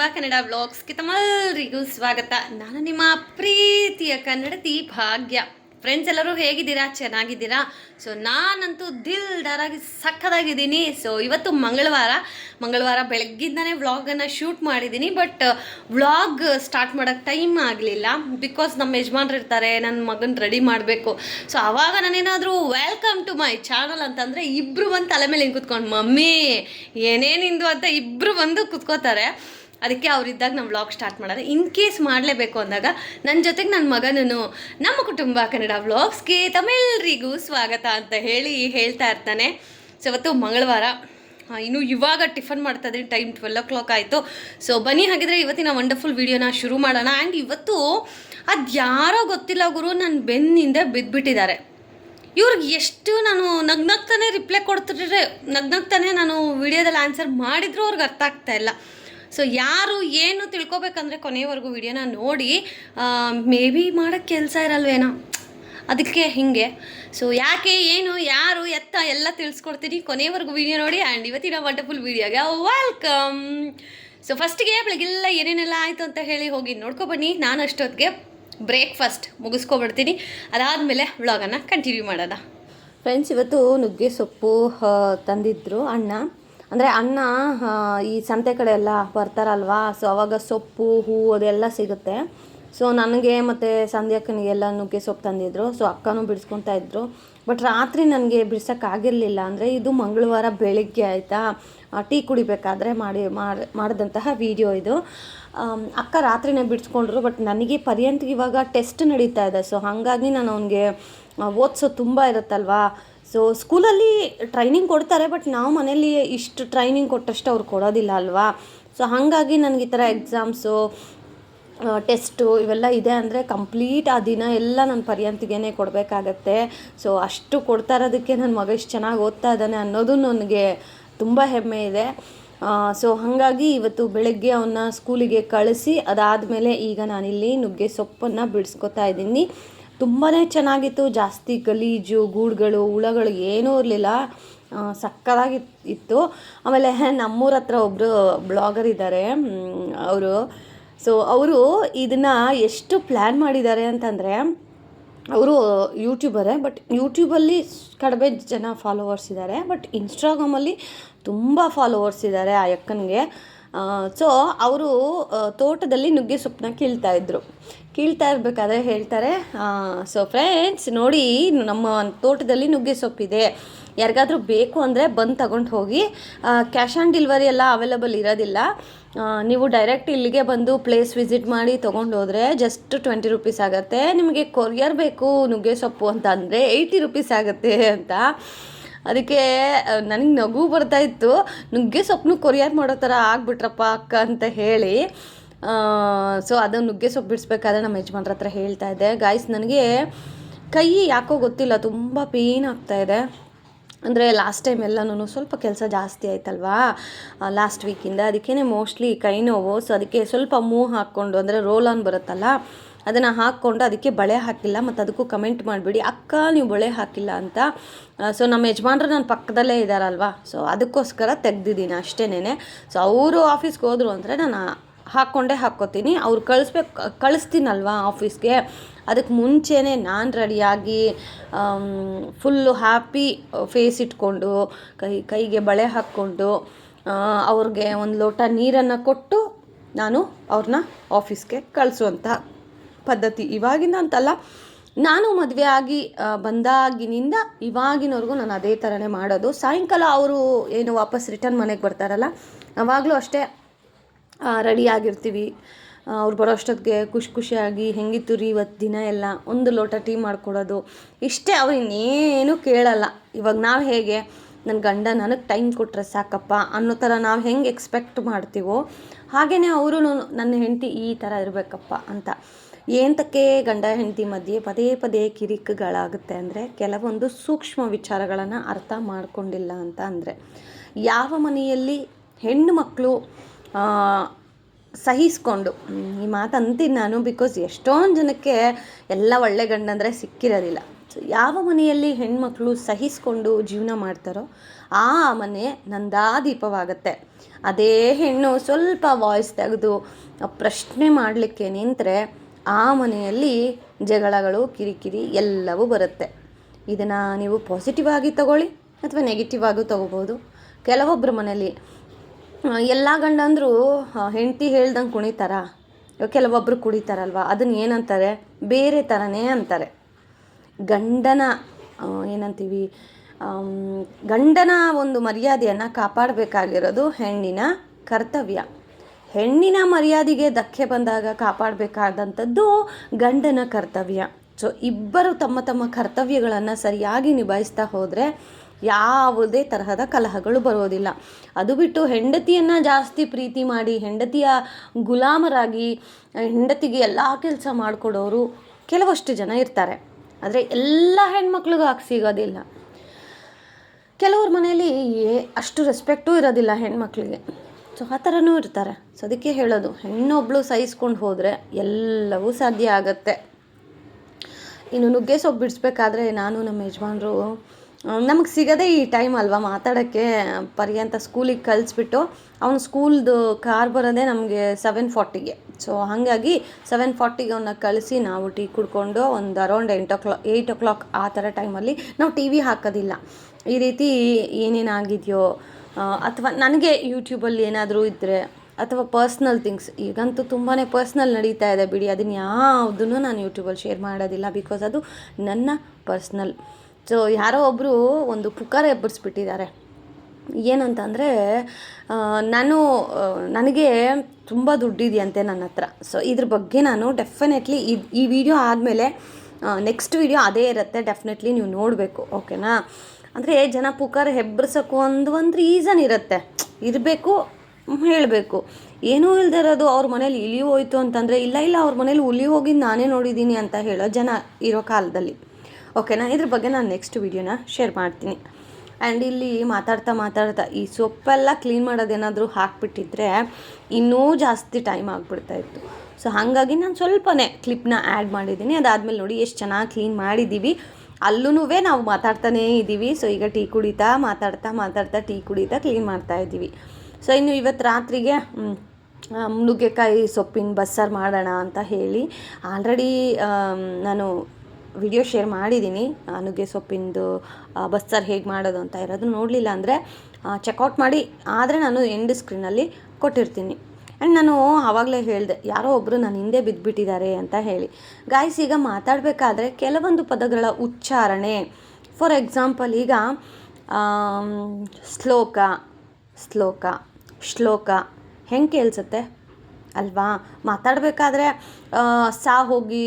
ತುಂಬ ಕನ್ನಡ ವ್ಲಾಗ್ಸ್ಗೆ ತಮ್ಮೆಲ್ಲರಿಗೂ ಸ್ವಾಗತ. ನಾನು ನಿಮ್ಮ ಪ್ರೀತಿಯ ಕನ್ನಡತಿ ಭಾಗ್ಯ. ಫ್ರೆಂಡ್ಸ್ ಎಲ್ಲರೂ ಹೇಗಿದ್ದೀರಾ? ಚೆನ್ನಾಗಿದ್ದೀರಾ? ಸೊ ನಾನಂತೂ ದಿಲ್ದಾರಾಗಿ ಸಕ್ಕದಾಗಿದ್ದೀನಿ ಸೊ ಇವತ್ತು ಮಂಗಳವಾರ. ಮಂಗಳವಾರ ಬೆಳಗ್ಗಿಂದನೇ ವ್ಲಾಗನ್ನು ಶೂಟ್ ಮಾಡಿದ್ದೀನಿ. ಬಟ್, ವ್ಲಾಗ್ ಸ್ಟಾರ್ಟ್ ಮಾಡೋಕ್ಕೆ ಟೈಮ್ ಆಗಲಿಲ್ಲ. ಬಿಕಾಸ್ ನಮ್ಮ ಯಜಮಾನ್ರು ಇರ್ತಾರೆ, ನನ್ನ ಮಗನ ರೆಡಿ ಮಾಡಬೇಕು. ಸೊ ಆವಾಗ ನಾನೇನಾದರೂ ವೆಲ್ಕಮ್ ಟು ಮೈ ಚಾನಲ್ ಅಂತಂದರೆ ಇಬ್ಬರು ಬಂದು ತಲೆ ಮೇಲೆ ಕುತ್ಕೊಂಡು, ಮಮ್ಮಿ ಏನೇನಿಂದು ಅಂತ ಇಬ್ಬರು ಬಂದು ಕುತ್ಕೋತಾರೆ. ಅದಕ್ಕೆ ಅವರಿದ್ದಾಗ ನಮ್ಮ ವ್ಲಾಗ್ ಸ್ಟಾರ್ಟ್ ಮಾಡೋದು. ಇನ್ ಕೇಸ್ ಮಾಡಲೇಬೇಕು ಅಂದಾಗ ನನ್ನ ಜೊತೆಗೆ ನನ್ನ ಮಗನೂ ನಮ್ಮ ಕುಟುಂಬ ಕನ್ನಡ ವ್ಲಾಗ್ಸ್ಗೆ ತಮಿಳರಿಗೂ ಸ್ವಾಗತ ಅಂತ ಹೇಳಿ ಹೇಳ್ತಾ ಇರ್ತಾನೆ. ಸೊ ಇವತ್ತು ಮಂಗಳವಾರ. ಇನ್ನು ಇವಾಗ ಟಿಫನ್ ಮಾಡ್ತಾ ಇದ್ದೀನಿ. ಟೈಮ್ ಟ್ವೆಲ್ ಓ ಕ್ಲಾಕ್ ಆಯಿತು. ಸೊ ಬನ್ನಿ ಹಾಗಿದ್ರೆ ಇವತ್ತಿನ ವಂಡರ್ಫುಲ್ ವೀಡಿಯೋನ ಶುರು ಮಾಡೋಣ. ಆ್ಯಂಡ್ ಇವತ್ತು ಅದು ಯಾರೋ ಗೊತ್ತಿಲ್ಲ ಗುರು ನನ್ನ ಬೆನ್ನಿಂದ ಬಿದ್ದುಬಿಟ್ಟಿದ್ದಾರೆ ಇವ್ರಿಗೆ ಎಷ್ಟು ನಾನು ನಗ್ನಗ್ತಾನೆ ರಿಪ್ಲೈ ಕೊಡ್ತಿದ್ರೆ, ನಗ್ನಗ್ತಾನೆ ನಾನು ವಿಡಿಯೋದಲ್ಲಿ ಆನ್ಸರ್ ಮಾಡಿದರೂ ಅವ್ರಿಗೆ ಅರ್ಥ ಆಗ್ತಾ ಇಲ್ಲ. ಸೊ ಯಾರು ಏನು ತಿಳ್ಕೊಬೇಕಂದ್ರೆ ಕೊನೆಯವರೆಗೂ ವಿಡಿಯೋನ ನೋಡಿ ಮೇ ಬಿ ಮಾಡೋಕ್ಕೆ ಕೆಲಸ ಇರಲ್ವೇನೋ. ಅದಕ್ಕೆ ಹಿಂಗೆ. ಸೊ ಯಾಕೆ, ಏನು, ಯಾರು, ಎತ್ತ ಎಲ್ಲ ತಿಳಿಸ್ಕೊಡ್ತೀನಿ ಕೊನೆಯವರೆಗೂ ವಿಡಿಯೋ ನೋಡಿ ಆ್ಯಂಡ್ ಇವತ್ತಿನ ವಂಡರ್ಫುಲ್ ವಿಡಿಯೋಗೆ ವೆಲ್ಕಮ್ ಸೊ ಫಸ್ಟಿಗೆ ಬೆಳಗ್ಗೆಲ್ಲ ಏನೇನೆಲ್ಲ ಆಯಿತು ಅಂತ ಹೇಳಿ ಹೋಗಿ ನೋಡ್ಕೊಬನ್ನಿ ನಾನು ಅಷ್ಟೊತ್ತಿಗೆ ಬ್ರೇಕ್ಫಾಸ್ಟ್ ಮುಗಿಸ್ಕೊಬಿಡ್ತೀನಿ ಅದಾದಮೇಲೆ ವ್ಲಾಗನ್ನು ಕಂಟಿನ್ಯೂ ಮಾಡೋಣ. ಫ್ರೆಂಡ್ಸ್ ಇವತ್ತು ನುಗ್ಗೆ ಸೊಪ್ಪು ತಂದಿದ್ದರು ಅಣ್ಣ. ಅಂದರೆ ಅಣ್ಣ ಈ ಸಂತೆ ಕಡೆ ಎಲ್ಲ ಬರ್ತಾರಲ್ವಾ? ಸೊ ಅವಾಗ ಸೊಪ್ಪು ಹೂವು ಅದೆಲ್ಲ ಸಿಗುತ್ತೆ. ಸೊ ನನಗೆ ಮತ್ತು ಸಂಧ್ಯಾಕ್ಕನಿಗೆಲ್ಲ ನುಗ್ಗೆ ಸೊಪ್ಪು ತಂದಿದ್ರು. ಸೊ ಅಕ್ಕನೂ ಬಿಡಿಸ್ಕೊತಾ ಇದ್ದರು ಬಟ್ ರಾತ್ರಿ ನನಗೆ ಬಿಡ್ಸೋಕ್ಕಾಗಿರಲಿಲ್ಲ ಅಂದರೆ ಇದು ಮಂಗಳವಾರ ಬೆಳಿಗ್ಗೆ ಆಯಿತಾ? ಟೀ ಕುಡಿಬೇಕಾದ್ರೆ ಮಾಡ್- ಮಾಡಿದಂತಹ ವಿಡಿಯೋ ಇದು. ಅಕ್ಕ ರಾತ್ರಿನೇ ಬಿಡಿಸ್ಕೊಂಡ್ರು. ಬಟ್ ನನಗೆ ಪರ್ಯಂತ ಇವಾಗ ಟೆಸ್ಟ್ ನಡೀತಾ ಇದೆ. ಸೊ ಹಾಗಾಗಿ ನಾನು ಅವನಿಗೆ ಓದಿಸೋ ತುಂಬ ಇರುತ್ತಲ್ವಾ? ಸೊ ಸ್ಕೂಲಲ್ಲಿ ಟ್ರೈನಿಂಗ್ ಕೊಡ್ತಾರೆ ಬಟ್ ನಾವು ಮನೇಲಿ ಇಷ್ಟು ಟ್ರೈನಿಂಗ್ ಕೊಟ್ಟಷ್ಟು ಅವ್ರು ಕೊಡೋದಿಲ್ಲ ಅಲ್ವಾ? ಸೊ ಹಾಗಾಗಿ ನನಗೆ ಈ ಥರ ಎಕ್ಸಾಮ್ಸು ಟೆಸ್ಟು ಇವೆಲ್ಲ ಇದೆ ಅಂದರೆ ಕಂಪ್ಲೀಟ್ ಆ ದಿನ ಎಲ್ಲ ನನ್ನ ಪರ್ಯಂತಿಗೆ ಕೊಡಬೇಕಾಗತ್ತೆ. ಸೊ ಅಷ್ಟು ಕೊಡ್ತಾ ಇರೋದಕ್ಕೆ ನನ್ನ ಮಗ ಇಷ್ಟು ಚೆನ್ನಾಗಿ ಓದ್ತಾ ಇದ್ದಾನೆ ಅನ್ನೋದು ನನಗೆ ತುಂಬ ಹೆಮ್ಮೆ ಇದೆ. ಸೊ ಹಾಗಾಗಿ ಇವತ್ತು ಬೆಳಗ್ಗೆ ಅವನ್ನ ಸ್ಕೂಲಿಗೆ ಕಳಿಸಿ, ಅದಾದಮೇಲೆ ಈಗ ನಾನಿಲ್ಲಿ ನುಗ್ಗೆ ಸೊಪ್ಪನ್ನು ಬಿಡಿಸ್ಕೊತಾ ಇದ್ದೀನಿ. ತುಂಬಾ ಚೆನ್ನಾಗಿತ್ತು. ಜಾಸ್ತಿ ಗಲೀಜು, ಗೂಡುಗಳು, ಹುಳಗಳು ಏನೂ ಇರಲಿಲ್ಲ. ಸಕ್ಕದಾಗಿ ಇತ್ತು ಆಮೇಲೆ ನಮ್ಮೂರ ಹತ್ರ ಒಬ್ಬರು ಬ್ಲಾಗರ್ ಇದ್ದಾರೆ. ಅವರು. ಸೊ ಅವರು ಇದನ್ನು ಎಷ್ಟು ಪ್ಲ್ಯಾನ್ ಮಾಡಿದ್ದಾರೆ ಅಂತಂದರೆ, ಅವರು ಯೂಟ್ಯೂಬರೇ ಬಟ್ ಯೂಟ್ಯೂಬಲ್ಲಿ ಕಡಿಮೆ ಜನ ಫಾಲೋವರ್ಸ್ ಇದ್ದಾರೆ. ಬಟ್ ಇನ್ಸ್ಟಾಗ್ರಾಮಲ್ಲಿ ತುಂಬ ಫಾಲೋವರ್ಸ್ ಇದ್ದಾರೆ ಆ ಅಕ್ಕನಿಗೆ. ಸೊ ಅವರು ತೋಟದಲ್ಲಿ ನುಗ್ಗೆ ಸೊಪ್ಪನ್ನ ಕೀಳ್ತಾ ಇದ್ರು. ಕೀಳ್ತಾ ಇರಬೇಕಾದ್ರೆ ಹೇಳ್ತಾರೆ ಸೊ ಫ್ರೆಂಡ್ಸ್ ನೋಡಿ, ನಮ್ಮ ತೋಟದಲ್ಲಿ ನುಗ್ಗೆ ಸೊಪ್ಪಿದೆ. ಯಾರಿಗಾದರೂ ಬೇಕು ಅಂದರೆ ಬಂದು ತಗೊಂಡು ಹೋಗಿ ಕ್ಯಾಶ್ ಆನ್ ಡೆಲಿವರಿ ಎಲ್ಲ ಅವೈಲಬಲ್ ಇರೋದಿಲ್ಲ. ನೀವು ಡೈರೆಕ್ಟ್ ಇಲ್ಲಿಗೆ ಬಂದು ಪ್ಲೇಸ್ ವಿಸಿಟ್ ಮಾಡಿ ತೊಗೊಂಡು ಹೋದರೆ ಜಸ್ಟ್ ಟ್ವೆಂಟಿ ರುಪೀಸ್ ಆಗುತ್ತೆ. ನಿಮಗೆ ಕೊರಿಯರ್ ಬೇಕು ನುಗ್ಗೆ ಸೊಪ್ಪು ಅಂತ ಅಂದರೆ ಏಯ್ಟಿ ರುಪೀಸ್ ಆಗುತ್ತೆ ಅಂತ. ಅದಕ್ಕೆ ನನಗೆ ನಗು ಬರ್ತಾ ಇತ್ತು. ನುಗ್ಗೆ ಸೊಪ್ಪನ್ನು ಕೊರಿಯರ್ ಮಾಡೋ ಥರ ಆಗ್ಬಿಟ್ರಪ್ಪ ಅಕ್ಕ ಅಂತ ಹೇಳಿ. ಸೊ ಅದು ನುಗ್ಗೆ ಸೊಪ್ಪು ಬಿಡಿಸ್ಬೇಕಾದ್ರೆ ನಮ್ಮ ಯಜಮಾನ್ರ ಹತ್ರ ಹೇಳ್ತಾ ಇದ್ದೆ. ಗಾಯ್ಸ್ ನನಗೆ ಕೈ ಯಾಕೋ ಗೊತ್ತಿಲ್ಲ, ತುಂಬ ಆಗ್ತಾ ಇದೆ. ಅಂದರೆ ಲಾಸ್ಟ್ ಟೈಮ್ ಎಲ್ಲನೂ ಸ್ವಲ್ಪ ಕೆಲಸ ಜಾಸ್ತಿ ಆಯ್ತಲ್ವಾ? ಲಾಸ್ಟ್ ವೀಕಿಂದ ಅದಕ್ಕೇ ಮೋಸ್ಟ್ಲಿ ಕೈ ನೋವು. ಸೊ ಅದಕ್ಕೆ ಸ್ವಲ್ಪ ಮೂವ್ ಹಾಕ್ಕೊಂಡು, ಅಂದರೆ ರೋಲ್ ಆನ್ ಬರುತ್ತಲ್ಲ? ಅದನ್ನು ಹಾಕ್ಕೊಂಡು ಅದಕ್ಕೆ ಬಳೆ ಹಾಕಿಲ್ಲ ಮತ್ತು ಅದಕ್ಕೂ ಕಮೆಂಟ್ ಮಾಡಿಬಿಡಿ. ಅಕ್ಕ, ನೀವು ಬಳೆ ಹಾಕಿಲ್ಲ ಅಂತ. ಸೊ ನಮ್ಮ ಯಜಮಾನ್ರು ನನ್ನ ಪಕ್ಕದಲ್ಲೇ ಇದ್ದಾರಲ್ವಾ ಸೊ ಅದಕ್ಕೋಸ್ಕರ ತೆಗ್ದಿದ್ದೀನಿ ಅಷ್ಟೇನೆ ಸೊ ಅವರು ಆಫೀಸ್ಗೆ ಹೋದರು ಅಂದರೆ ನಾನು ಹಾಕ್ಕೊಂಡೇ ಹಾಕ್ಕೋತೀನಿ. ಅವ್ರು ಕಳಿಸ್ಬೇಕು, ಕಳಿಸ್ತೀನಲ್ವಾ ಆಫೀಸ್ಗೆ ಅದಕ್ಕೆ ಮುಂಚೆನೇ ನಾನು ರೆಡಿಯಾಗಿ ಫುಲ್ಲು ಹ್ಯಾಪಿ ಫೇಸ್ ಇಟ್ಕೊಂಡು, ಕೈ, ಕೈಗೆ ಬಳೆ ಹಾಕ್ಕೊಂಡು ಅವ್ರಿಗೆ ಒಂದು ಲೋಟ ನೀರನ್ನು ಕೊಟ್ಟು ನಾನು ಅವ್ರನ್ನ ಆಫೀಸ್ಗೆ ಕಳಿಸುವಂಥ ಪದ್ಧತಿ. ಇವಾಗಿಂದ ಅಂತಲ್ಲ, ನಾನು ಮದುವೆ ಆಗಿ ಬಂದಾಗಿನಿಂದ ಇವಾಗಿನವರೆಗೂ ನಾನು ಅದೇ ಥರನೇ ಮಾಡೋದು. ಸಾಯಂಕಾಲ ಅವರು ಏನು ವಾಪಸ್ ರಿಟರ್ನ್ ಮನೆಗೆ ಬರ್ತಾರಲ್ಲ, ಅವಾಗಲೂ ಅಷ್ಟೇ ರೆಡಿ ಆಗಿರ್ತೀವಿ. ಅವ್ರು ಬರೋ ಅಷ್ಟೊತ್ತಿಗೆ ಖುಷಿ ಖುಷಿಯಾಗಿ ಹೆಂಗಿತ್ತು ರೀ ಇವತ್ತು ದಿನ ಎಲ್ಲ, ಒಂದು ಲೋಟ ಟೀ ಮಾಡಿಕೊಡೋದು. ಇಷ್ಟೇ, ಅವ್ರು ಇನ್ನೇನು ಕೇಳಲ್ಲ. ಇವಾಗ ನಾವು ಹೇಗೆ ನನ್ನ ಗಂಡ ನನಗೆ ಟೈಮ್ ಕೊಟ್ಟರೆ ಸಾಕಪ್ಪ ಅನ್ನೋ ಥರ ನಾವು ಹೆಂಗೆ ಎಕ್ಸ್ಪೆಕ್ಟ್ ಮಾಡ್ತೀವೋ ಹಾಗೆಯೇ ಅವರು ನನ್ನ ಹೆಂಡತಿ ಈ ಥರ ಇರಬೇಕಪ್ಪ ಅಂತ. ಏಂತಕ್ಕೆ ಗಂಡ ಹೆಂಡತಿ ಮಧ್ಯೆ ಪದೇ ಪದೇ ಕಿರಿಕ್ಗಳಾಗುತ್ತೆ ಅಂದರೆ ಕೆಲವೊಂದು ಸೂಕ್ಷ್ಮ ವಿಚಾರಗಳನ್ನು ಅರ್ಥ ಮಾಡಿಕೊಂಡಿಲ್ಲ ಅಂತ ಅಂದರೆ ಯಾವ ಮನೆಯಲ್ಲಿ ಹೆಣ್ಣು ಮಕ್ಕಳು ಸಹಿಸ್ಕೊಂಡು ಈ ಮಾತು ಅಂತೀನಿ ನಾನು ಬಿಕಾಸ್ ಎಷ್ಟೊಂದು ಜನಕ್ಕೆ ಎಲ್ಲ ಒಳ್ಳೆ ಗಂಡಂದರೆ ಸಿಕ್ಕಿರೋದಿಲ್ಲ ಯಾವ ಮನೆಯಲ್ಲಿ ಹೆಣ್ಮಕ್ಳು ಸಹಿಸ್ಕೊಂಡು ಜೀವನ ಮಾಡ್ತಾರೋ ಆ ಮನೆ ನಂದಾದೀಪವಾಗತ್ತೆ. ಅದೇ ಹೆಣ್ಣು ಸ್ವಲ್ಪ ವಾಯ್ಸ್ ತೆಗೆದು ಪ್ರಶ್ನೆ ಮಾಡಲಿಕ್ಕೆ ನಿಂತರೆ ಆ ಮನೆಯಲ್ಲಿ ಜಗಳಗಳು, ಕಿರಿಕಿರಿ ಎಲ್ಲವೂ ಬರುತ್ತೆ. ಇದನ್ನು ನೀವು ಪಾಸಿಟಿವ್ ಆಗಿ ತಗೊಳ್ಳಿ ಅಥವಾ ನೆಗೆಟಿವ್ ಆಗೂ ತಗೋಬೋದು ಕೆಲವೊಬ್ಬರ ಮನೆಯಲ್ಲಿ ಎಲ್ಲ ಗಂಡಂದರು ಹೆಂಡತಿ ಹೇಳ್ದಂಗೆ ಕುಣಿತಾರ ಕೆಲವೊಬ್ಬರು ಕುಡಿತಾರಲ್ವ, ಅದನ್ನ ಏನಂತಾರೆ? ಬೇರೆ ಥರನೇ ಅಂತಾರೆ. ಗಂಡನ ಏನಂತೀವಿ ಗಂಡನ ಒಂದು ಮರ್ಯಾದೆಯನ್ನು ಕಾಪಾಡಬೇಕಾಗಿರೋದು ಹೆಣ್ಣಿನ ಕರ್ತವ್ಯ. ಹೆಣ್ಣಿನ ಮರ್ಯಾದೆಗೆ ಧಕ್ಕೆ ಬಂದಾಗ ಕಾಪಾಡಬೇಕಾದಂಥದ್ದು ಗಂಡನ ಕರ್ತವ್ಯ. ಸೊ ಇಬ್ಬರು ತಮ್ಮ ತಮ್ಮ ಕರ್ತವ್ಯಗಳನ್ನು ಸರಿಯಾಗಿ ನಿಭಾಯಿಸ್ತಾ ಹೋದರೆ ಯಾವುದೇ ತರಹದ ಕಲಹಗಳು ಬರೋದಿಲ್ಲ. ಅದು ಬಿಟ್ಟು ಹೆಂಡತಿಯನ್ನು ಜಾಸ್ತಿ ಪ್ರೀತಿ ಮಾಡಿ, ಹೆಂಡತಿಯ ಗುಲಾಮರಾಗಿ, ಹೆಂಡತಿಗೆ ಎಲ್ಲ ಕೆಲಸ ಮಾಡಿಕೊಡೋರು ಕೆಲವಷ್ಟು ಜನ ಇರ್ತಾರೆ. ಆದರೆ ಎಲ್ಲ ಹೆಣ್ಮಕ್ಳಿಗೂ ಹಾಕಿ ಸಿಗೋದಿಲ್ಲ. ಕೆಲವ್ರ ಮನೆಯಲ್ಲಿ ಅಷ್ಟು ರೆಸ್ಪೆಕ್ಟೂ ಇರೋದಿಲ್ಲ ಹೆಣ್ಮಕ್ಳಿಗೆ. ಸೊ ಆ ಥರನೂ ಇರ್ತಾರೆ. ಸೊ ಅದಕ್ಕೆ ಹೇಳೋದು, ಹೆಣ್ಣೊಬ್ಳು ಸಹಿಸ್ಕೊಂಡು ಹೋದರೆ ಎಲ್ಲವೂ ಸಾಧ್ಯ ಆಗತ್ತೆ. ಇನ್ನು ನುಗ್ಗೆ ಸೊಪ್ಪು ಬಿಡಿಸ್ಬೇಕಾದ್ರೆ ನಾನು ನಮ್ಮ ಯಜಮಾನರು ನಮಗೆ ಸಿಗೋದೇ ಈ ಟೈಮ್ ಅಲ್ವಾ ಮಾತಾಡೋಕ್ಕೆ? ಪರ್ಯಂತ ಸ್ಕೂಲಿಗೆ ಕಳಿಸ್ಬಿಟ್ಟು ಅವ್ನು ಸ್ಕೂಲ್ದು ಕಾರ್ ಬರೋದೇ ನಮಗೆ ಸೆವೆನ್ ಫಾರ್ಟಿಗೆ. ಸೊ ಹಾಗಾಗಿ ಸೆವೆನ್ ಫಾರ್ಟಿಗೆ ಅವನ್ನ ಕಳಿಸಿ ನಾವು ಟೀ ಕುಡ್ಕೊಂಡು ಒಂದು ಅರೌಂಡ್ ಎಂಟು o'clock eight o'clock ಆ ಥರ ಟೈಮಲ್ಲಿ ನಾವು ಟಿ ವಿ ಹಾಕೋದಿಲ್ಲ. ಈ ರೀತಿ ಏನೇನಾಗಿದೆಯೋ ಅಥವಾ ನನಗೆ ಯೂಟ್ಯೂಬಲ್ಲಿ ಏನಾದರೂ ಇದ್ದರೆ ಅಥವಾ ಪರ್ಸ್ನಲ್ ಥಿಂಗ್ಸ್ ಈಗಂತೂ ತುಂಬಾ ಪರ್ಸ್ನಲ್ ನಡೀತಾ ಇದೆ ಬಿಡಿ. ಅದನ್ನು ಯಾವುದನ್ನು ನಾನು ಯೂಟ್ಯೂಬಲ್ಲಿ ಶೇರ್ ಮಾಡೋದಿಲ್ಲ ಬಿಕಾಸ್ ಅದು ನನ್ನ ಪರ್ಸ್ನಲ್ ಸೊ ಯಾರೋ ಒಬ್ಬರು ಒಂದು ಪುಕಾರ ಎಬ್ಬರಿಸ್ಬಿಟ್ಟಿದ್ದಾರೆ ಏನಂತಂದರೆ ನಾನು ನನಗೆ ತುಂಬ ದುಡ್ಡಿದೆಯಂತೆ ನನ್ನ ಹತ್ರ. ಸೊ ಇದ್ರ ಬಗ್ಗೆ ನಾನು ಡೆಫಿನೆಟ್ಲಿ ಇದು ಈ ವಿಡಿಯೋ ಆದಮೇಲೆ ನೆಕ್ಸ್ಟ್ ವಿಡಿಯೋ ಅದೇ ಇರುತ್ತೆ. ಡೆಫಿನೆಟ್ಲಿ ನೀವು ನೋಡಬೇಕು ಓಕೆನಾ ಅಂದರೆ ಜನ ಪುಕಾರ ಹೆಬ್ಬರ್ಸೋಕ್ಕೂ ಒಂದು ಒಂದು ರೀಸನ್ ಇರುತ್ತೆ. ಇರಬೇಕು ಹೇಳಬೇಕು. ಏನೂ ಇಲ್ಲದೆ ಇರೋದು, ಅವ್ರ ಮನೇಲಿ ಇಲಿ ಹೋಯ್ತು ಅಂತಂದರೆ, ಇಲ್ಲ ಇಲ್ಲ, ಅವ್ರ ಮನೇಲಿ ಹುಲಿ ಹೋಗಿದ್ದು ನಾನೇ ನೋಡಿದ್ದೀನಿ ಅಂತ ಹೇಳೋ ಜನ ಇರೋ ಕಾಲದಲ್ಲಿ. ಓಕೆನಾ ಇದ್ರ ಬಗ್ಗೆ ನಾನು ನೆಕ್ಸ್ಟ್ ವಿಡಿಯೋನ ಶೇರ್ ಮಾಡ್ತೀನಿ. ಆ್ಯಂಡ್ ಇಲ್ಲಿ ಮಾತಾಡ್ತಾ ಮಾತಾಡ್ತಾ, ಈ ಸೊಪ್ಪೆಲ್ಲ ಕ್ಲೀನ್ ಮಾಡೋದೇನಾದರೂ ಹಾಕ್ಬಿಟ್ಟಿದ್ರೆ, ಇನ್ನೂ ಜಾಸ್ತಿ ಟೈಮ್ ಆಗಿಬಿಡ್ತಾ ಇತ್ತು. ಸೊ ಹಾಗಾಗಿ ನಾನು ಸ್ವಲ್ಪನೇ ಕ್ಲಿಪ್ನ ಆ್ಯಡ್ ಮಾಡಿದ್ದೀನಿ. ಅದಾದಮೇಲೆ ನೋಡಿ, ಎಷ್ಟು ಚೆನ್ನಾಗಿ ಕ್ಲೀನ್ ಮಾಡಿದ್ದೀವಿ ಅಲ್ಲೂ ನಾವು ಮಾತಾಡ್ತಾನೇ ಇದ್ದೀವಿ. ಸೊ ಈಗ ಟೀ ಕುಡಿತಾ, ಮಾತಾಡ್ತಾ ಮಾತಾಡ್ತಾ ಟೀ ಕುಡಿತಾ ಕ್ಲೀನ್ ಮಾಡ್ತಾ ಇದ್ದೀವಿ. ಸೊ ಇನ್ನು ಇವತ್ತು ರಾತ್ರಿಗೆ ನುಗ್ಗೆಕಾಯಿ ಸೊಪ್ಪಿನ ಬಸ್ಸಾರು ಮಾಡೋಣ ಅಂತ ಹೇಳಿ ಆಲ್ರೆಡಿ ನಾನು ವಿಡಿಯೋ ಶೇರ್ ಮಾಡಿದ್ದೀನಿ. ನುಗ್ಗೆ ಸೊಪ್ಪಿಂದು ಬಸ್ಸಾರು ಹೇಗೆ ಮಾಡೋದು ಅಂತ ಇರೋದು ನೋಡಲಿಲ್ಲ ಅಂದರೆ ಚೆಕ್ಔಟ್ ಮಾಡಿ, ಆದರೆ ನಾನು ಎಂಡ್ ಸ್ಕ್ರೀನಲ್ಲಿ ಕೊಟ್ಟಿರ್ತೀನಿ. ಆ್ಯಂಡ್ ನಾನು ಆವಾಗಲೇ ಹೇಳಿದೆ, ಯಾರೋ ಒಬ್ಬರು ನನ್ನ ಹಿಂದೆ ಬಿದ್ದುಬಿಟ್ಟಿದ್ದಾರೆ ಅಂತ ಹೇಳಿ. ಗಾಯ್ಸ್ ಈಗ ಮಾತಾಡಬೇಕಾದ್ರೆ ಕೆಲವೊಂದು ಪದಗಳ ಉಚ್ಚಾರಣೆ. ಫಾರ್ ಎಕ್ಸಾಂಪಲ್ ಈಗ ಶ್ಲೋಕ ಶ್ಲೋಕ ಶ್ಲೋಕ ಹೆಂಗೆ ಕೇಳಿಸುತ್ತೆ? ಅಲ್ವಾ? ಮಾತಾಡಬೇಕಾದ್ರೆ ಸಾ ಹೋಗಿ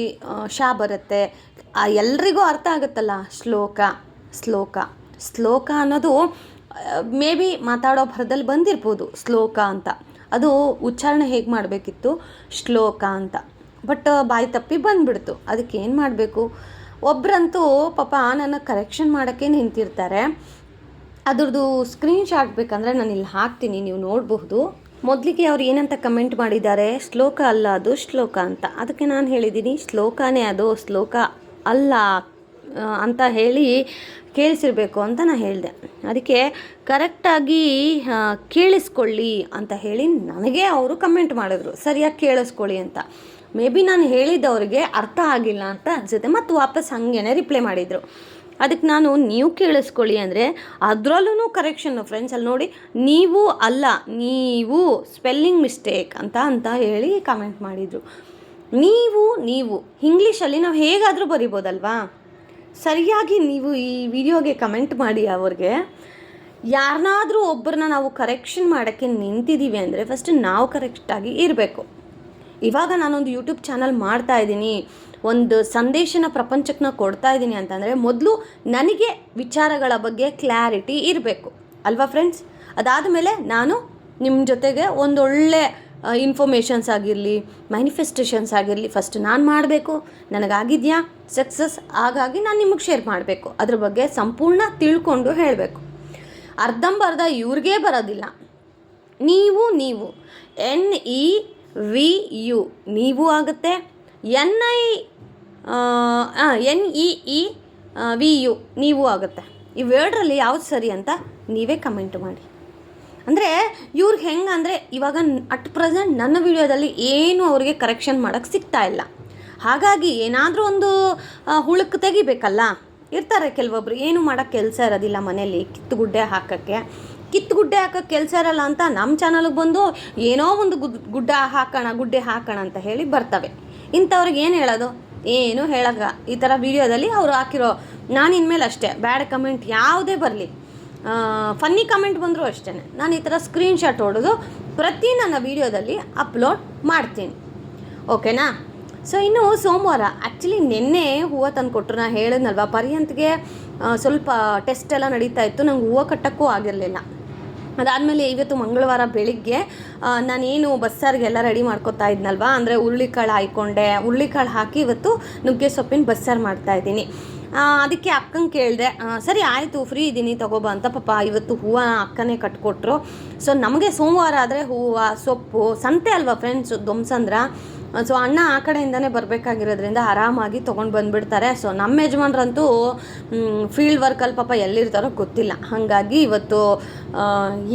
ಶಾ ಬರುತ್ತೆ. ಎಲ್ರಿಗೂ ಅರ್ಥ ಆಗುತ್ತಲ್ಲ? ಶ್ಲೋಕ ಶ್ಲೋಕ. ಶ್ಲೋಕ ಅನ್ನೋದು ಮೇ ಬಿ ಮಾತಾಡೋ ಭರದಲ್ಲಿ ಬಂದಿರ್ಬೋದು, ಶ್ಲೋಕ ಅಂತ. ಅದು ಉಚ್ಚಾರಣೆ ಹೇಗೆ ಮಾಡಬೇಕಿತ್ತು? ಶ್ಲೋಕ ಅಂತ. ಬಟ್ ಬಾಯಿ ತಪ್ಪಿ ಬಂದ್ಬಿಡ್ತು. ಅದಕ್ಕೆ ಏನು ಮಾಡಬೇಕು? ಒಬ್ಬರಂತೂ ಪಾಪ ನನ್ನ ಕರೆಕ್ಷನ್ ಮಾಡೋಕ್ಕೆ ನಿಂತಿರ್ತಾರೆ. ಅದ್ರದ್ದು ಸ್ಕ್ರೀನ್ ಶಾಟ್ ಬೇಕಂದರೆ ನಾನು ಇಲ್ಲಿ ಹಾಕ್ತೀನಿ, ನೀವು ನೋಡಬಹುದು. ಮೊದಲಿಗೆ ಅವ್ರು ಏನಂತ ಕಮೆಂಟ್ ಮಾಡಿದ್ದಾರೆ? ಶ್ಲೋಕ ಅಲ್ಲ ಅದು, ಶ್ಲೋಕ ಅಂತ. ಅದಕ್ಕೆ ನಾನು ಹೇಳಿದ್ದೀನಿ, ಶ್ಲೋಕನೇ ಅದು, ಶ್ಲೋಕ ಅಲ್ಲ. ಅಂತ ಹೇಳಿ ಕೇಳಿಸಿರ್ಬೇಕು ಅಂತ ನಾನು ಹೇಳಿದೆ. ಅದಕ್ಕೆ ಕರೆಕ್ಟಾಗಿ ಕೇಳಿಸ್ಕೊಳ್ಳಿ ಅಂತ ಹೇಳಿ ನನಗೆ ಅವರು ಕಮೆಂಟ್ ಮಾಡಿದ್ರು. ಸರಿಯಾಗಿ ಕೇಳಿಸ್ಕೊಳ್ಳಿ ಅಂತ. ಮೇ ಬಿ ನಾನು ಹೇಳಿದ್ದವ್ರಿಗೆ ಅರ್ಥ ಆಗಿಲ್ಲ ಅಂತ ಅನ್ಸುತ್ತೆ. ಮತ್ತು ವಾಪಸ್ ಹಾಗೇನೆ ರಿಪ್ಲೈ ಮಾಡಿದರು. ಅದಕ್ಕೆ ನಾನು, ನೀವು ಕೇಳಿಸ್ಕೊಳ್ಳಿ ಅಂದರೆ ಅದರಲ್ಲೂ ಕರೆಕ್ಷನ್ನು ಫ್ರೆಂಡ್ಸ್ ಅಲ್ಲಿ ನೋಡಿ, ನೀವು ಅಲ್ಲ, ನೀವು ಸ್ಪೆಲ್ಲಿಂಗ್ ಮಿಸ್ಟೇಕ್ ಅಂತ ಅಂತ ಹೇಳಿ ಕಮೆಂಟ್ ಮಾಡಿದರು. ನೀವು ನೀವು ಇಂಗ್ಲೀಷಲ್ಲಿ ನಾವು ಹೇಗಾದರೂ ಬರಿಬೋದಲ್ವಾ? ಸರಿಯಾಗಿ ನೀವು ಈ ವಿಡಿಯೋಗೆ ಕಮೆಂಟ್ ಮಾಡಿ ಅವ್ರಿಗೆ. ಯಾರನ್ನಾದರೂ ಒಬ್ಬರನ್ನ ನಾವು ಕರೆಕ್ಷನ್ ಮಾಡೋಕ್ಕೆ ನಿಂತಿದ್ದೀವಿ ಅಂದರೆ ಫಸ್ಟ್ ನಾವು ಕರೆಕ್ಟಾಗಿ ಇರಬೇಕು. ಇವಾಗ ನಾನೊಂದು ಯೂಟ್ಯೂಬ್ ಚಾನಲ್ ಮಾಡ್ತಾ ಇದ್ದೀನಿ. ಒಂದು ಸಂದೇಶನ ಪ್ರಪಂಚಕ್ಕೆ ಕೊಡ್ತಾ ಇದ್ದೀನಿ ಅಂತಂದರೆ ಮೊದಲು ನನಗೆ ವಿಚಾರಗಳ ಬಗ್ಗೆ ಕ್ಲಾರಿಟಿ ಇರಬೇಕು. ಅಲ್ವಾ ಫ್ರೆಂಡ್ಸ್ ಅದಾದ ಮೇಲೆ ನಾನು ನಿಮ್ಮ ಜೊತೆಗೆ ಒಂದೊಳ್ಳೆ ಇನ್ಫಾರ್ಮೇಷನ್ಸ್ ಆಗಿರಲಿ ಮ್ಯಾನಿಫೆಸ್ಟೇಷನ್ಸ್ ಆಗಿರಲಿ ಫಸ್ಟ್ ನಾನು ಮಾಡಬೇಕು, ನನಗಾಗಿದೆಯಾ? ಸಕ್ಸಸ್ ಹಾಗಾಗಿ ನಾನು ನಿಮಗೆ ಶೇರ್ ಮಾಡಬೇಕು. ಅದ್ರ ಬಗ್ಗೆ ಸಂಪೂರ್ಣ ತಿಳ್ಕೊಂಡು ಹೇಳಬೇಕು. ಅರ್ಧಂಬರ್ಧ ಇವ್ರಿಗೇ ಬರೋದಿಲ್ಲ. ನೀವು ನೀವು. ಎನ್ ಇ ವಿ ಯು ನೀವು ಆಗುತ್ತೆ. N I N E E V U ನೀವು ಆಗುತ್ತೆ. ಇವೆರಡರಲ್ಲಿ ಯಾವ್ದು ಸರಿ ಅಂತ ನೀವೇ ಕಮೆಂಟ್ ಮಾಡಿ. ಅಂದರೆ ಇವ್ರಿಗೆ ಹೆಂಗೆ ಅಂದರೆ ಇವಾಗ ಅಟ್ ಪ್ರೆಸೆಂಟ್ ನನ್ನ ವಿಡಿಯೋದಲ್ಲಿ ಏನು ಅವರಿಗೆ ಕರೆಕ್ಷನ್ ಮಾಡೋಕ್ಕೆ ಸಿಗ್ತಾ ಇಲ್ಲ. ಹಾಗಾಗಿ ಏನಾದರೂ ಒಂದು ಹುಳುಕ್ ತೆಗಿಬೇಕಲ್ಲ? ಇರ್ತಾರೆ ಕೆಲವೊಬ್ರು. ಏನು ಮಾಡೋಕ್ಕೆ ಕೆಲಸ ಇರೋದಿಲ್ಲ ಮನೇಲಿ ಕಿತ್ತುಗುಡ್ಡೆ ಹಾಕೋಕ್ಕೆ. ಕಿತ್ತುಗುಡ್ಡೆ ಹಾಕೋಕ್ಕೆ ಕೆಲಸ ಇರಲ್ಲ ಅಂತ ನಮ್ಮ ಚಾನಲ್ಗೆ ಬಂದು ಏನೋ ಒಂದು ಗುಡ್ ಗುಡ್ಡ ಹಾಕೋಣ, ಗುಡ್ಡೆ ಹಾಕೋಣ ಅಂತ ಹೇಳಿ ಬರ್ತವೆ. ಇಂಥವ್ರಿಗೆ ಏನು ಹೇಳೋದು? ಏನು ಹೇಳಗ ಈ ಥರ ವಿಡಿಯೋದಲ್ಲಿ ಅವರು ಹಾಕಿರೋ, ನಾನು ಇನ್ಮೇಲೆ ಅಷ್ಟೇ. ಬ್ಯಾಡ್ ಕಮೆಂಟ್ ಯಾವುದೇ ಬರಲಿ. ಫನ್ನಿ ಕಮೆಂಟ್ ಬಂದರೂ ಅಷ್ಟೇ ನಾನು ಈ ಥರ ಸ್ಕ್ರೀನ್ಶಾಟ್ ಹೊಡೆದು ಪ್ರತಿ ನನ್ನ ವೀಡಿಯೋದಲ್ಲಿ ಅಪ್ಲೋಡ್ ಮಾಡ್ತೀನಿ. ಓಕೆನಾ ಸೊ ಇನ್ನು ಸೋಮವಾರ ಆ್ಯಕ್ಚುಲಿ ನಿನ್ನೆ ಹೂವು ತಂದು ಕೊಟ್ಟರು ನಾನು ಹೇಳಿದ್ನಲ್ವ ಪರ್ಯಂತ್ಗೆ ಸ್ವಲ್ಪ ಟೆಸ್ಟ್ ಎಲ್ಲ ನಡೀತಾ ಇತ್ತು ನಂಗೆ ಹೂವು ಕಟ್ಟೋಕ್ಕೂ ಆಗಿರಲಿಲ್ಲ. ಅದಾದಮೇಲೆ ಇವತ್ತು ಮಂಗಳವಾರ ಬೆಳಿಗ್ಗೆ ನಾನೇನು ಬಸ್ಸಾರಿಗೆಲ್ಲ ರೆಡಿ ಮಾಡ್ಕೊತಾ ಇದ್ನಲ್ವಾ ಅಂದರೆ ಹುರುಳಿಕಾಳು ಹಾಯ್ಕೊಂಡೆ ಹುರುಳಿಕಾಳು ಹಾಕಿ ಇವತ್ತು ನುಗ್ಗೆ ಸೊಪ್ಪಿನ ಬಸ್ಸಾರು ಮಾಡ್ತಾ ಇದ್ದೀನಿ. ಆ, ಅದಕ್ಕೆ ಅಕ್ಕಂಗೆ ಕೇಳಿದೆ ಸರಿ ಆಯಿತು ಫ್ರೀ ಇದ್ದೀನಿ, ತಗೋಬಾ ಅಂತ. ಪಾಪ ಇವತ್ತು ಹೂವು ಅಕ್ಕನೇ ಕಟ್ಕೊಟ್ರು. ಸೊ ನಮಗೆ ಸೋಮವಾರ ಆದರೆ ಹೂವು, ಸೊಪ್ಪು, ಸಂತೆ ಅಲ್ವಾ ಫ್ರೆಂಡ್ಸ್ ದೊಮ್ಸಂದ್ರ ಸೊ ಅಣ್ಣ ಆ ಕಡೆಯಿಂದನೇ ಬರಬೇಕಾಗಿರೋದ್ರಿಂದ ಆರಾಮಾಗಿ ತೊಗೊಂಡು ಬಂದುಬಿಡ್ತಾರೆ. ಸೊ ನಮ್ಮ ಯಜಮಾನ್ರಂತೂ ಫೀಲ್ಡ್ ವರ್ಕಲ್ಲಿ ಪಾಪ ಎಲ್ಲಿರ್ತಾರೋ ಗೊತ್ತಿಲ್ಲ. ಹಾಗಾಗಿ ಇವತ್ತು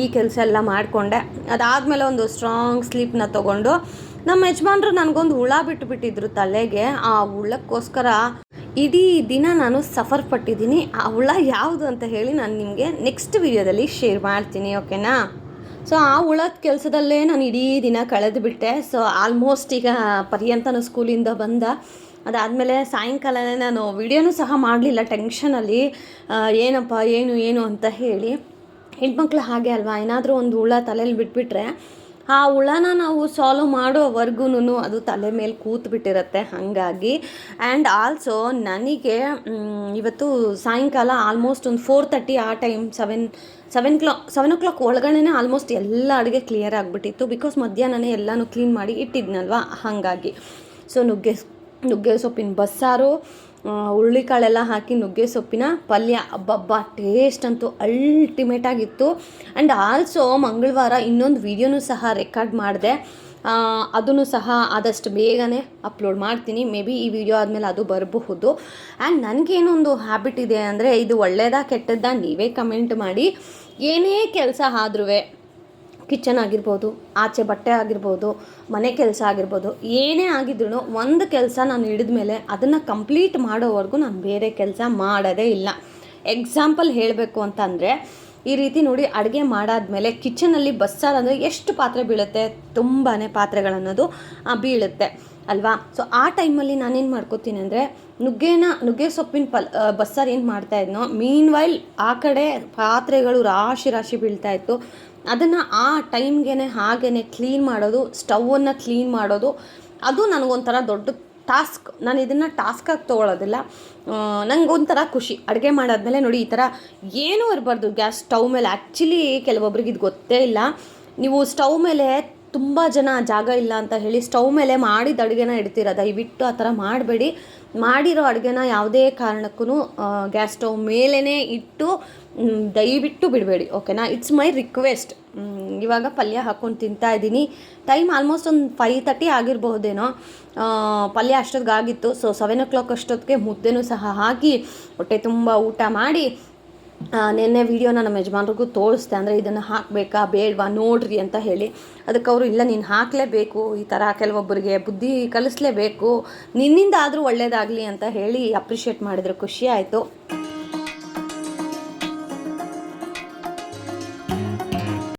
ಈ ಕೆಲಸ ಎಲ್ಲ ಮಾಡಿಕೊಂಡೆ. ಅದಾದಮೇಲೆ ಒಂದು ಸ್ಟ್ರಾಂಗ್ ಸ್ಲೀಪ್ನ ತೊಗೊಂಡು ನಮ್ಮ ಯಜಮಾನ್ರು ನನಗೊಂದು ಹುಳ ಬಿಟ್ಟುಬಿಟ್ಟಿದ್ರು ತಲೆಗೆ. ಆ ಹುಳಕ್ಕೋಸ್ಕರ ಇಡೀ ದಿನ ನಾನು ಸಫರ್ ಪಟ್ಟಿದ್ದೀನಿ. ಆ ಹುಳ ಯಾವುದು ಅಂತ ಹೇಳಿ ನಾನು ನಿಮಗೆ ನೆಕ್ಸ್ಟ್ ವಿಡಿಯೋದಲ್ಲಿ ಶೇರ್ ಮಾಡ್ತೀನಿ ಓಕೆನಾ ಸೊ ಆ ಹುಳದ ಕೆಲಸದಲ್ಲೇ ನಾನು ಇಡೀ ದಿನ ಕಳೆದುಬಿಟ್ಟೆ ಸೊ ಆಲ್ಮೋಸ್ಟ್ ಈಗ ಪರ್ಯಂತನೂ ಸ್ಕೂಲಿಂದ ಬಂದ. ಅದಾದಮೇಲೆ ಸಾಯಂಕಾಲನೇ ನಾನು ವಿಡಿಯೋನೂ ಸಹ ಮಾಡಲಿಲ್ಲ ಟೆನ್ಷನಲ್ಲಿ ಏನಪ್ಪ, ಏನು ಏನು ಅಂತ ಹೇಳಿ. ಹೆಣ್ಮಕ್ಳು ಹಾಗೆ ಅಲ್ವಾ? ಏನಾದರೂ ಒಂದು ಹುಳ ತಲೆಯಲ್ಲಿ ಬಿಟ್ಬಿಟ್ರೆ ಆ ಹುಳನ ನಾವು ಸಾಲ್ವ್ ಮಾಡೋವರೆಗೂ ಅದು ತಲೆ ಮೇಲೆ ಕೂತುಬಿಟ್ಟಿರುತ್ತೆ. ಹಾಗಾಗಿ ಆ್ಯಂಡ್ ಆಲ್ಸೋ ನನಗೆ ಇವತ್ತು ಸಾಯಂಕಾಲ ಆಲ್ಮೋಸ್ಟ್ ಒಂದು ಫೋರ್ ತರ್ಟಿ ಆ time seven seven clock seven o'clock ಒಳಗಡೆ ಆಲ್ಮೋಸ್ಟ್ ಎಲ್ಲ ಅಡುಗೆ ಕ್ಲಿಯರ್ ಆಗಿಬಿಟ್ಟಿತ್ತು. ಬಿಕಾಸ್ ಮಧ್ಯಾಹ್ನನೇ ಎಲ್ಲನೂ ಕ್ಲೀನ್ ಮಾಡಿ ಇಟ್ಟಿದ್ನಲ್ವ? ಹಾಗಾಗಿ. ಸೊ ನುಗ್ಗೆ ನುಗ್ಗೆ ಸೊಪ್ಪಿನ ಬಸ್ಸಾರು ಹುರುಳಿಕಾಳೆಲ್ಲ ಹಾಕಿ ನುಗ್ಗೆ ಸೊಪ್ಪಿನ ಪಲ್ಯ. ಅಬ್ಬಬ್ಬ ಟೇಸ್ಟ್ ಅಂತೂ ಅಲ್ಟಿಮೇಟ್ ಆಗಿತ್ತು. ಆ್ಯಂಡ್ ಆಲ್ಸೋ ಮಂಗಳವಾರ ಇನ್ನೊಂದು ವಿಡಿಯೋನೂ ಸಹ ರೆಕಾರ್ಡ್ ಮಾಡಿದೆ. ಅದನ್ನು ಸಹ ಆದಷ್ಟು ಬೇಗನೆ ಅಪ್ಲೋಡ್ ಮಾಡ್ತೀನಿ. ಮೇ ಬಿ ಈ ವಿಡಿಯೋ ಆದಮೇಲೆ ಅದು ಬರಬಹುದು. ಆ್ಯಂಡ್ ನನಗೇನೊಂದು ಹ್ಯಾಬಿಟ್ ಇದೆ ಅಂದರೆ, ಇದು ಒಳ್ಳೆಯದಾ ಕೆಟ್ಟದ್ದಾ ನೀವೇ ಕಮೆಂಟ್ ಮಾಡಿ. ಏನೇ ಕೆಲಸ ಆದ್ರೂ ಕಿಚನ್ ಆಗಿರ್ಬೋದು, ಆಚೆ ಬಟ್ಟೆ ಆಗಿರ್ಬೋದು, ಮನೆ ಕೆಲಸ ಆಗಿರ್ಬೋದು, ಏನೇ ಆಗಿದ್ರು ಒಂದು ಕೆಲಸ ನಾನು ಹಿಡಿದ ಮೇಲೆ ಅದನ್ನು ಕಂಪ್ಲೀಟ್ ಮಾಡೋವರೆಗೂ ನಾನು ಬೇರೆ ಕೆಲಸ ಮಾಡೋದೇ ಇಲ್ಲ. ಎಕ್ಸಾಂಪಲ್ ಹೇಳಬೇಕು ಅಂತಂದರೆ, ಈ ರೀತಿ ನೋಡಿ ಅಡುಗೆ ಮಾಡಾದ್ಮೇಲೆ ಕಿಚನಲ್ಲಿ ಬಸ್ಸಾರು ಅಂದರೆ ಎಷ್ಟು ಪಾತ್ರೆ ಬೀಳುತ್ತೆ? ತುಂಬಾ ಪಾತ್ರೆಗಳನ್ನೋದು ಬೀಳುತ್ತೆ, ಅಲ್ವಾ? ಸೊ ಆ ಟೈಮಲ್ಲಿ ನಾನೇನು ಮಾಡ್ಕೋತೀನಿ ಅಂದರೆ, ನುಗ್ಗೆನ, ನುಗ್ಗೆ ಸೊಪ್ಪಿನ ಪಲ್ ಬಸ್ಸಾರು ಏನು ಮಾಡ್ತಾ ಇದ್ನೋ ಮೀನ್ ವೈಲ್ ಆ ಕಡೆ ಪಾತ್ರೆಗಳು ರಾಶಿ ರಾಶಿ ಬೀಳ್ತಾ ಇತ್ತು. ಅದನ್ನು ಆ ಟೈಮ್ಗೆ ಹಾಗೇ ಕ್ಲೀನ್ ಮಾಡೋದು ಸ್ಟವನ್ನು ಕ್ಲೀನ್ ಮಾಡೋದು, ಅದು ನನಗೊಂಥರ ದೊಡ್ಡ ಟಾಸ್ಕ್. ನಾನು ಇದನ್ನು ಟಾಸ್ಕಾಗಿ ತೊಗೊಳೋದಿಲ್ಲ. ನನಗೊಂಥರ ಖುಷಿ. ಅಡುಗೆ ಮಾಡಾದ್ಮೇಲೆ ನೋಡಿ, ಈ ಥರ ಏನೂ ಇರಬಾರ್ದು. ಗ್ಯಾಸ್ ಸ್ಟವ್ ಮೇಲೆ. ಆ್ಯಕ್ಚುಲಿ ಕೆಲವೊಬ್ರಿಗೆ ಇದು ಗೊತ್ತೇ ಇಲ್ಲ. ನೀವು ಸ್ಟವ್ ಮೇಲೆ ತುಂಬ ಜನ ಜಾಗ ಇಲ್ಲ ಅಂತ ಹೇಳಿ ಸ್ಟವ್ ಮೇಲೆ ಮಾಡಿದ ಅಡುಗೆನ ಇಡ್ತೀರ? ದಯವಿಟ್ಟು ಆ ಥರ ಮಾಡಬೇಡಿ. ಮಾಡಿರೋ ಅಡುಗೆನ ಯಾವುದೇ ಕಾರಣಕ್ಕೂ ಗ್ಯಾಸ್ ಸ್ಟವ್ ಮೇಲೇ ಇಟ್ಟು ದಯವಿಟ್ಟು ಬಿಡಬೇಡಿ ಓಕೆನಾ? ಇಟ್ಸ್ ಮೈ ರಿಕ್ವೆಸ್ಟ್ ಇವಾಗ ಪಲ್ಯ ಹಾಕ್ಕೊಂಡು ತಿಂತಾ ಇದ್ದೀನಿ. ಟೈಮ್ ಆಲ್ಮೋಸ್ಟ್ ಒಂದು ಫೈ ತರ್ಟಿ ಆಗಿರಬಹುದೇನೋ. ಆ, ಪಲ್ಯ ಅಷ್ಟೊತ್ತಿಗೆ ಆಗಿತ್ತು ಸೊ ಸೆವೆನ್ ಓ ಕ್ಲಾಕ್ ಅಷ್ಟೊತ್ತಿಗೆ ಮುದ್ದೆನೂ ಸಹ ಹಾಕಿ ಹೊಟ್ಟೆ ತುಂಬ ಊಟ ಮಾಡಿ ನಿನ್ನೆ ವೀಡಿಯೋನ ನಮ್ಮ ಯಜಮಾನ್ರಿಗೂ ತೋರಿಸ್ದೆ, ಅಂದರೆ ಇದನ್ನು ಹಾಕಬೇಕಾ, ಬೇಡವಾ, ನೋಡ್ರಿ ಅಂತ ಹೇಳಿ. ಅದಕ್ಕೆ ಅವರು, ಇಲ್ಲ, ನೀನು ಹಾಕಲೇಬೇಕು, ಈ ಥರ ಕೆಲವೊಬ್ಬರಿಗೆ ಬುದ್ಧಿ ಕಲಿಸ್ಲೇಬೇಕು ನಿನ್ನಿಂದ ಆದರೂ ಒಳ್ಳೇದಾಗಲಿ ಅಂತ ಹೇಳಿ ಅಪ್ರಿಷಿಯೇಟ್ ಮಾಡಿದ್ರು. ಖುಷಿ ಆಯಿತು.